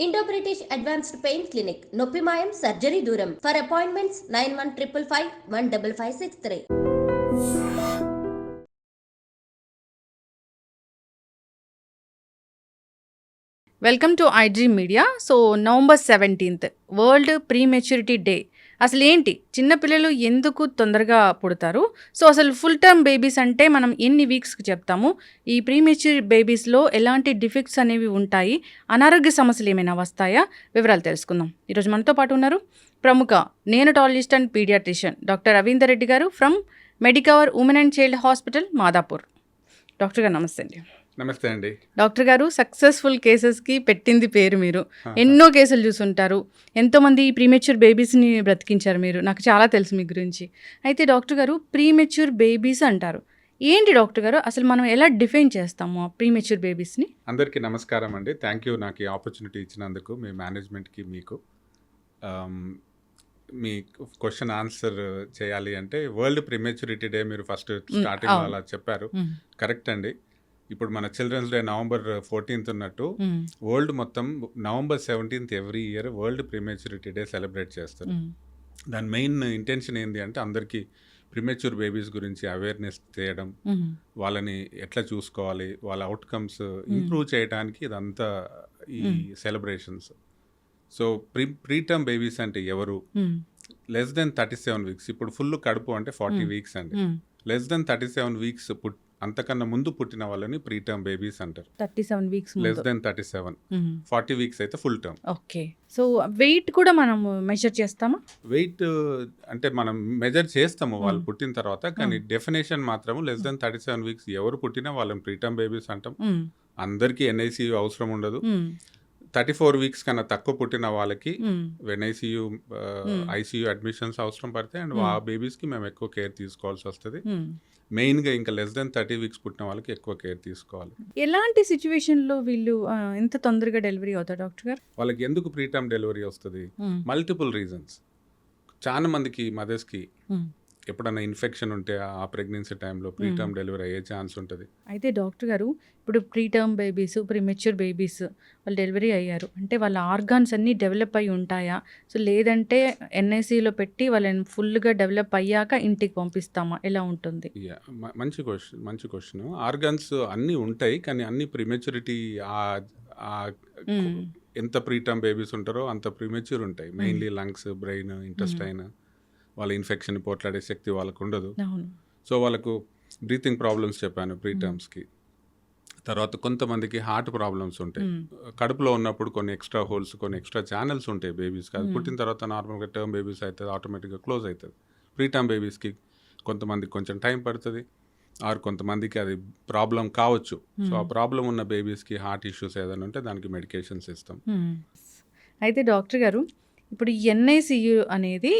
Indo British advanced pain clinic నొప్పి మాయం surgery దూరం for appointments nine one triple five one double five six three welcome to IG media so November seventeenth world prematurity day అసలు ఏంటి చిన్నపిల్లలు ఎందుకు తొందరగా పుడతారు? సో అసలు ఫుల్ టర్మ్ బేబీస్ అంటే మనం ఎన్ని వీక్స్కి చెప్తాము? ఈ ప్రీమెచ్యూర్ బేబీస్లో ఎలాంటి డిఫెక్ట్స్ అనేవి ఉంటాయి? అనారోగ్య సమస్యలు ఏమైనా వస్తాయా? వివరాలు తెలుసుకుందాం. ఈరోజు మనతో పాటు ఉన్నారు ప్రముఖ neonatologist and paediatrician doctor Ravinder Reddy garu from Medicover women and child hospital Madhapur. Doctor garu నమస్తే అండి. నమస్తే అండి. డాక్టర్ గారు సక్సెస్ఫుల్ కేసెస్కి పెట్టింది పేరు మీరు. ఎన్నో కేసులు చూసుంటారు. ఎంతోమంది ప్రీమెచ్యూర్ బేబీస్ని బ్రతికించారు మీరు. నాకు చాలా తెలుసు మీ గురించి. అయితే డాక్టర్ గారు ప్రీమెచ్యూర్ బేబీస్ అంటారు. ఏంటి డాక్టర్ గారు? అసలు మనం ఎలా డిఫైన్ చేస్తాము ప్రీమెచ్యూర్ బేబీస్ని? అందరికీ నమస్కారం అండి. థ్యాంక్ యూ నాకు ఈ ఆపర్చునిటీ ఇచ్చినందుకు మీ మేనేజ్మెంట్కి మీకు. మీ క్వశ్చన్ ఆన్సర్ చేయాలి అంటే వరల్డ్ ప్రిమేచ్యూరిటీ డే మీరు ఫస్ట్ స్టార్టింగ్. అలా చెప్పారు. కరెక్ట్ అండి. ఇప్పుడు మన చిల్డ్రన్స్ డే నవంబర్ ఫోర్టీన్త్ ఉన్నట్టు వరల్డ్ మొత్తం November seventeenth every year world prematurity day celebrate చేస్తారు. దాని మెయిన్ ఇంటెన్షన్ ఏంటి అంటే అందరికీ ప్రిమేచ్యూర్ బేబీస్ గురించి అవేర్నెస్ చేయడం వాళ్ళని ఎట్లా చూసుకోవాలి వాళ్ళ అవుట్కమ్స్ ఇంప్రూవ్ చేయడానికి ఇదంతా ఈ. Celebrations. So pre preterm babies అంటే ఎవరు? Less than thirty seven weeks ఇప్పుడు ఫుల్ కడుపు అంటే ఫార్టీ. వీక్స్ అండి. Less than thirty seven weeks put అంతకన్నా ముందు పుట్టిన వాళ్ళని ప్రీటర్మ్ బేబీస్ అంటారు. Thirty seven weeks less than thirty seven. Forty weeks అయితే full term. Okay. So weight కూడా మనం మెజర్ చేస్తామా? వెయిట్ అంటే మనం మెజర్ చేస్తాము వాళ్ళు. పుట్టిన తర్వాత కానీ డెఫినేషన్ మాత్రం less than thirty seven weeks ఎవరు పుట్టినా వాళ్ళని ప్రీటర్మ్ బేబీస్ అంటాం. అందరికీ ఎన్ఐసి అవసరం ఉండదు. థర్టీ ఫోర్ వీక్స్ కన్నా తక్కువ పుట్టిన వాళ్ళకి Mm. ఐసీయూ అడ్మిషన్స్ అవసరం పడతాయి అండ్. ఆ బేబీస్కి మేము ఎక్కువ కేర్ తీసుకోవాల్సి వస్తుంది. మెయిన్గా ఇంకా లెస్ దెన్ థర్టీ వీక్స్ పుట్టిన వాళ్ళకి ఎక్కువ కేర్ తీసుకోవాలి ఎలాంటి సిచ్యువేషన్లో వీళ్ళు ఇంత తొందరగా డెలివరీ అవుతారు డాక్టర్ గారు వాళ్ళకి ఎందుకు ప్రీటర్మ్ డెలివరీ వస్తుంది. మల్టిపుల్ రీజన్స్ చాలా మందికి మదర్స్కి మ్మ్. ఎప్పుడన్నా ఇన్ఫెక్షన్ ఉంటే ఆ ప్రెగ్నెన్సీ టైంలో ప్రీటర్మ్ డెలివరీ అయ్యే ఛాన్స్ ఉంటుంది. అయితే డాక్టర్ గారు ఇప్పుడు ప్రీటర్మ్ బేబీస్ ప్రీమెచ్యూర్ బేబీస్ వాళ్ళు డెలివరీ అయ్యారు. అంటే వాళ్ళ ఆర్గాన్స్ అన్నీ డెవలప్ అయి ఉంటాయా? సో లేదంటే ఎన్ఐసిలో పెట్టి వాళ్ళని ఫుల్గా డెవలప్ అయ్యాక ఇంటికి పంపిస్తామా? ఎలా ఉంటుంది? మంచి క్వశ్చన్ మంచి క్వశ్చన్. ఆర్గన్స్ అన్నీ ఉంటాయి కానీ అన్ని ప్రిమెచ్యూరిటీ. ఎంత ప్రీటర్మ్ బేబీస్ ఉంటారో అంత ప్రిమెచ్యూర్ ఉంటాయి. మెయిన్లీ లంగ్స్ బ్రెయిన్ ఇంటెస్టైన్ వాళ్ళ ఇన్ఫెక్షన్ పోట్లాడే శక్తి వాళ్ళకు ఉండదు సో వాళ్ళకు బ్రీతింగ్ ప్రాబ్లమ్స్ చెప్పాను ప్రీటర్మ్స్కి తర్వాత కొంతమందికి హార్ట్ ప్రాబ్లమ్స్ ఉంటాయి. కడుపులో ఉన్నప్పుడు కొన్ని ఎక్స్ట్రా హోల్స్ కొన్ని ఎక్స్ట్రా ఛానల్స్ ఉంటాయి బేబీస్కి అది. పుట్టిన తర్వాత నార్మల్గా టర్మ్ బేబీస్ అవుతుంది ఆటోమేటిక్గా క్లోజ్ అవుతుంది. ప్రీటర్మ్ బేబీస్కి కొంతమందికి కొంచెం టైం పడుతుంది ఆర్ కొంతమందికి అది ప్రాబ్లం కావచ్చు. సో ఆ. ప్రాబ్లం ఉన్న బేబీస్కి హార్ట్ ఇష్యూస్ ఏదైనా ఉంటే దానికి మెడికేషన్స్ ఇస్తాం. అయితే డాక్టర్ గారు ఇప్పుడు ఎన్ఐసియు అనేది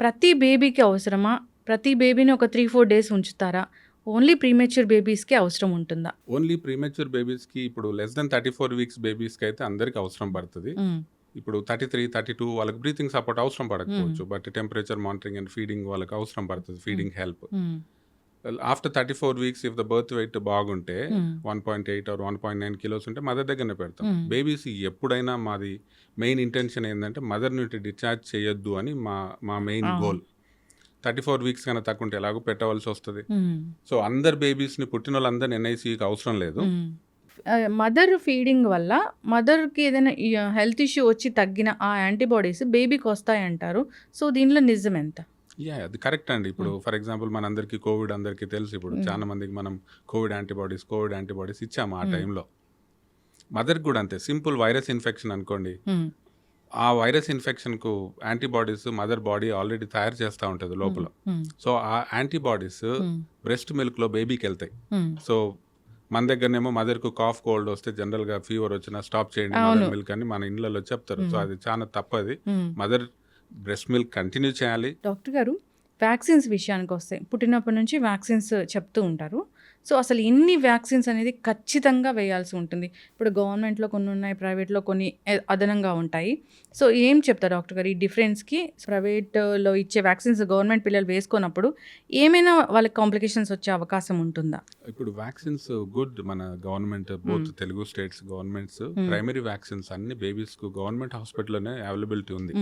ప్రతి బేబీకి అవసరమా? ప్రతి బేబీని ఒక త్రీ ఫోర్ డేస్ ఉంచుతారా? ఓన్లీ ప్రీమెచ్యూర్ బేబీస్కి అవసరం ఉంటుందా? ఓన్లీ ప్రీమెచ్యూర్ బేబీస్కి ఇప్పుడు less than thirty four weeks బేబీస్కి అయితే అందరికి అవసరం పడుతుంది. ఇప్పుడు థర్టీ త్రీ థర్టీ టూ వాళ్ళకి బ్రీతింగ్ సపోర్ట్ అవసరం పడకపోవచ్చు. But temperature monitoring and feeding వాళ్ళకి అవసరం పడుతుంది feeding help. After thirty four weeks if the birth weight బాగుంటే. One point eight or one point nine kilos ఉంటే మదర్ దగ్గరనే పెడతాం. బేబీస్ ఎప్పుడైనా మాది మెయిన్ ఇంటెన్షన్ ఏంటంటే మదర్ నుండి డిశ్చార్జ్ చేయొద్దు అని మా మా main. Goal thirty four weeks కన్నా తక్కువ ఉంటే ఎలాగో పెట్టవలసి వస్తుంది. సో అందరు బేబీస్ని పుట్టిన వాళ్ళందరినీ ఎన్ఐసీకి అవసరం లేదు మదర్ ఫీడింగ్ వల్ల మదర్కి ఏదైనా హెల్త్ ఇష్యూ వచ్చి తగ్గిన ఆ యాంటీబాడీస్ బేబీకి వస్తాయంటారు సో దీనిలో నిజం ఎంత యా అది కరెక్ట్ అండి ఇప్పుడు ఫర్ ఎగ్జాంపుల్ మనందరికీ కోవిడ్ అందరికీ తెలుసు ఇప్పుడు Mm. చాలా మందికి మనం కోవిడ్ యాంటీబాడీస్ కోవిడ్ యాంటీబాడీస్ ఇచ్చాము ఆ Mm. టైంలో మదర్కి కూడా అంతే సింపుల్ వైరస్ ఇన్ఫెక్షన్ అనుకోండి. ఆ వైరస్ ఇన్ఫెక్షన్కు యాంటీబాడీస్ మదర్ బాడీ ఆల్రెడీ తయారు చేస్తూ ఉంటుంది లోపల. సో ఆ యాంటీబాడీస్. బ్రెస్ట్ మిల్క్లో బేబీకి వెళ్తాయి. సో మన దగ్గరనేమో మదర్కు కాఫ్ కోల్డ్ వస్తే జనరల్గా ఫీవర్ వచ్చినా స్టాప్ చేయండి. మదర్ మిల్క్ అని మన ఇళ్ళలో చెప్తారు సో. అది చాలా తప్పది. మదర్ బ్రెస్ట్ మిల్క్ కంటిన్యూ చేయాలి. డాక్టర్ గారు వ్యాక్సిన్స్ విషయానికి వస్తాయి పుట్టినప్పటి నుంచి వ్యాక్సిన్స్ చెప్తూ ఉంటారు. సో అసలు ఎన్ని వ్యాక్సిన్స్ అనేది ఖచ్చితంగా వేయాల్సి ఉంటుంది. ఇప్పుడు గవర్నమెంట్లో కొన్ని ఉన్నాయి ప్రైవేట్లో కొన్ని అదనంగా ఉంటాయి. సో ఏం చెప్తారు డాక్టర్ గారు? ఈ డిఫరెన్స్కి ప్రైవేట్లో ఇచ్చే వ్యాక్సిన్స్ గవర్నమెంట్ పిల్లలు వేసుకున్నప్పుడు ఏమైనా వాళ్ళకి కాంప్లికేషన్స్ వచ్చే అవకాశం ఉంటుందా? ఇప్పుడు వ్యాక్సిన్స్ గుడ్ మన government both Telugu states governments primary vaccines అన్ని బేబీస్కు గవర్నమెంట్ హాస్పిటల్లోనే అవైలబిలిటీ ఉంది.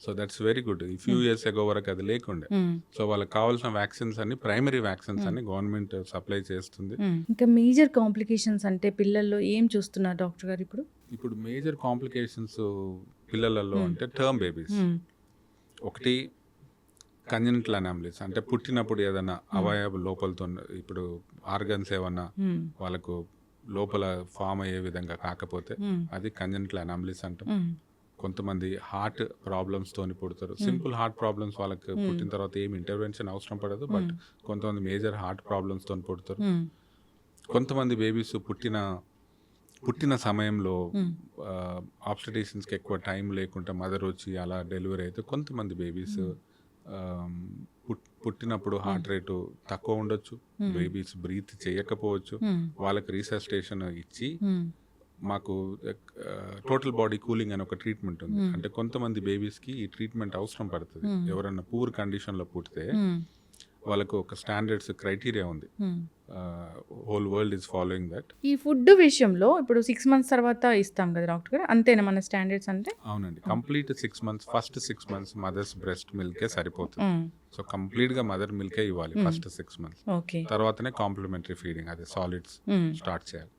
సో దట్స్ వెరీ గుడ్ ఈ ఫ్యూ ఇయర్స్ ఎగో వరకు అది లేకుండే. సో వాళ్ళకి కావాల్సిన వ్యాక్సిన్స్ అన్ని ప్రైమరీ వ్యాక్సిన్స్ అన్ని గవర్నమెంట్ సప్లై చేస్తుంది మ్మ్. ఇంకా మేజర్ కాంప్లికేషన్స్ అంటే పిల్లల్లో ఏం చూస్తున్నారు డాక్టర్ గారు ఇప్పుడు ఇప్పుడు మేజర్ కాంప్లికేషన్స్ పిల్లలలో అంటే టర్మ్ బేబీస్. ఒకటి కంజనిటల్ అనామలీస్ అంటే పుట్టినప్పుడు ఏదైనా అవయవ లోపలతో ఇప్పుడు ఆర్గన్స్ ఏమన్నా. వాళ్ళకు లోపల ఫామ్ అయ్యే విధంగా కాకపోతే. అది కంజనిటల్ అనామలీస్ అంటాం. కొంతమంది హార్ట్ ప్రాబ్లమ్స్ తోని పుడతారు. సింపుల్ హార్ట్ ప్రాబ్లమ్స్ వాళ్ళకి పుట్టిన తర్వాత ఏం ఇంటర్వెన్షన్ అవసరం పడదు బట్ కొంతమంది మేజర్ హార్ట్ ప్రాబ్లమ్స్ తోని పుడతారు. కొంతమంది బేబీస్ పుట్టిన పుట్టిన సమయంలో మ్మ్. ఆబ్స్టేషన్స్కి ఎక్కువ టైం లేకుండా మదర్ వచ్చి అలా డెలివరీ అయితే కొంతమంది బేబీస్ పుట్టినప్పుడు హార్ట్ రేటు తక్కువ ఉండొచ్చు. బేబీస్ బ్రీత్ చేయకపోవచ్చు. వాళ్ళకి రీసెస్టేషన్ ఇచ్చి. మాకు టోటల్ బాడీ కూలింగ్ అని ఒక ట్రీట్మెంట్ ఉంది. అంటే కొంతమంది బేబీస్కి ఈ ట్రీట్మెంట్ అవసరం పడుతుంది. ఎవరన్నా పూర్ కండిషన్లో పుట్టితే. వాళ్ళకు ఒక స్టాండర్డ్స్ క్రైటీరియా ఉంది. Whole world is following that ఈ ఫుడ్ విషయంలో ఇప్పుడు సిక్స్ మంత్స్ తర్వాత ఇస్తాం కదా డాక్టర్ గారు? అంతేనా మన స్టాండర్డ్స్ అంటే? అవునండి. Complete six months first six months mothers breast మిల్కే సరిపోతుంది. సో కంప్లీట్గా మదర్ మిల్కే ఇవ్వాలి ఫస్ట్ సిక్స్ మంత్స్ ఓకే తర్వాతనే కాంప్లిమెంటరీ ఫీడింగ్ అదే సాలిడ్స్. స్టార్ట్ చేయాలి.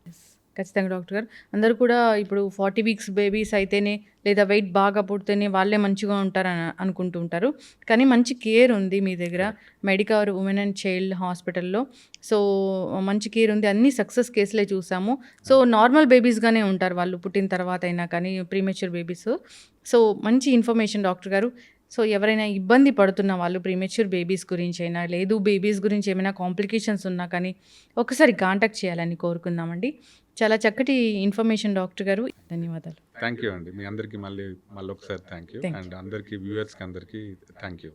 ఖచ్చితంగా డాక్టర్ గారు. అందరూ కూడా ఇప్పుడు ఫార్టీ వీక్స్ బేబీస్ అయితేనే లేదా వెయిట్ బాగా పుడితేనే వాళ్ళే మంచిగా ఉంటారని అనుకుంటూ ఉంటారు. కానీ మంచి కేర్ ఉంది మీ దగ్గర మెడికవర్ ఉమెన్ అండ్ చైల్డ్ హాస్పిటల్లో. సో మంచి కేర్ ఉంది. అన్ని సక్సెస్ కేసులే చూసాము. సో నార్మల్ బేబీస్గానే ఉంటారు వాళ్ళు పుట్టిన తర్వాత అయినా కానీ ప్రీమెచ్యూర్ బేబీస్. సో మంచి ఇన్ఫర్మేషన్ డాక్టర్ గారు. సో ఎవరైనా ఇబ్బంది పడుతున్న వాళ్ళు ప్రీమెచ్యూర్ బేబీస్ గురించి అయినా లేదు బేబీస్ గురించి ఏమైనా కాంప్లికేషన్స్ ఉన్నా కానీ ఒకసారి కాంటాక్ట్ చేయాలని కోరుకుందామండి. చాలా చక్కటి ఇన్ఫర్మేషన్ డాక్టర్ గారు. ధన్యవాదాలు. థ్యాంక్ యూ అండి. మీ అందరికి మళ్ళీ మళ్ళీ ఒకసారి థ్యాంక్ యూ. అండ్ అందరికి వ్యూవర్స్కి అందరికి థ్యాంక్ యూ